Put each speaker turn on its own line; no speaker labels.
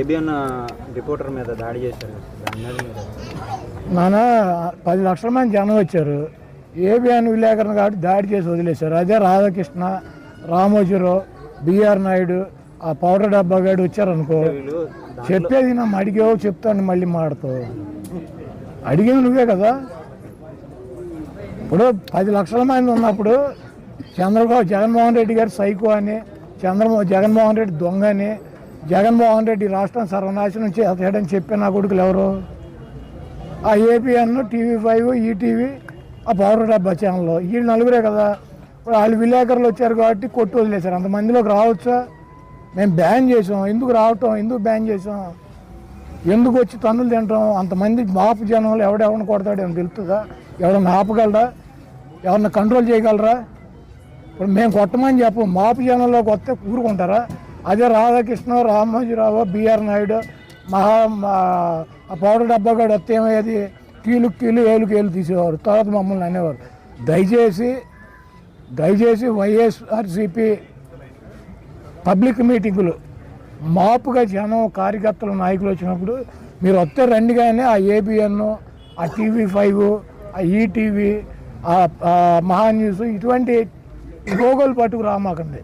ABN reporter మీద దాడి చేశారు.
నాన్న పది లక్షల మంది జనం వచ్చారు. ఏబిఎన్ విలేకరణ కాబట్టి దాడి చేసి వదిలేశారు. అదే రాధాకృష్ణ రామోజీరావు బిఆర్ నాయుడు ఆ పౌడర్ డబ్బా గాడు వచ్చారనుకో చెప్పేది నా అడిగావు చెప్తాను మళ్ళీ మాడతావు. అడిగింది నువ్వే కదా. ఇప్పుడు పది లక్షల మంది ఉన్నప్పుడు చంద్రబాబు జగన్మోహన్ రెడ్డి గారు సైకో అని చంద్రమో జగన్మోహన్ రెడ్డి దొంగ అని జగన్మోహన్ రెడ్డి రాష్ట్రం సర్వనాశనం చేస్తాడని చెప్పే నా కొడుకులు ఎవరు? ఆ ఏపీఎన్ టీవీ ఫైవ్ ఈటీవీ ఆ పౌడర్ డబ్బా ఛానల్ ఈ నలుగురే కదా. ఇప్పుడు వాళ్ళు విలేకరులు వచ్చారు కాబట్టి కొట్టు వదిలేశారు. అంతమందిలోకి రావచ్చా? మేము బ్యాన్ చేసాం ఎందుకు రావటం? ఎందుకు బ్యాన్ చేసాం ఎందుకు వచ్చి తన్నులు తింటాం? అంతమంది మాపు జనంలో ఎవడెవరిని కొడతాడు ఏమో తెలుస్తుందా? ఎవరన్నా ఆపగలరా? ఎవరిని కంట్రోల్ చేయగలరా? ఇప్పుడు మేము కొట్టమని చెప్పు. మాపు జనంలోకి వస్తే కూరుకుంటారా అదే రాధాకృష్ణ రామోజీరావు బిఆర్ నాయుడు మహా మా- ఆ పౌడర్ డబ్బా కూడా వస్తే ఏమయ్యేది? కీలు కీలు ఏలుకి ఏలు తీసేవారు. తర్వాత మమ్మల్ని అనేవారు. దయచేసి దయచేసి వైఎస్ఆర్సిపి పబ్లిక్ మీటింగులు. మాపుగా జనం కార్యకర్తలు నాయకులు వచ్చినప్పుడు మీరు వస్తే రండి కానీ ఆ ఏబిఎన్ ఆ టీవీ ఫైవ్ ఆ ఈటీవీ ఆ మహా న్యూస్ ఇటువంటి గోగోలు పట్టుకు రామాకండి.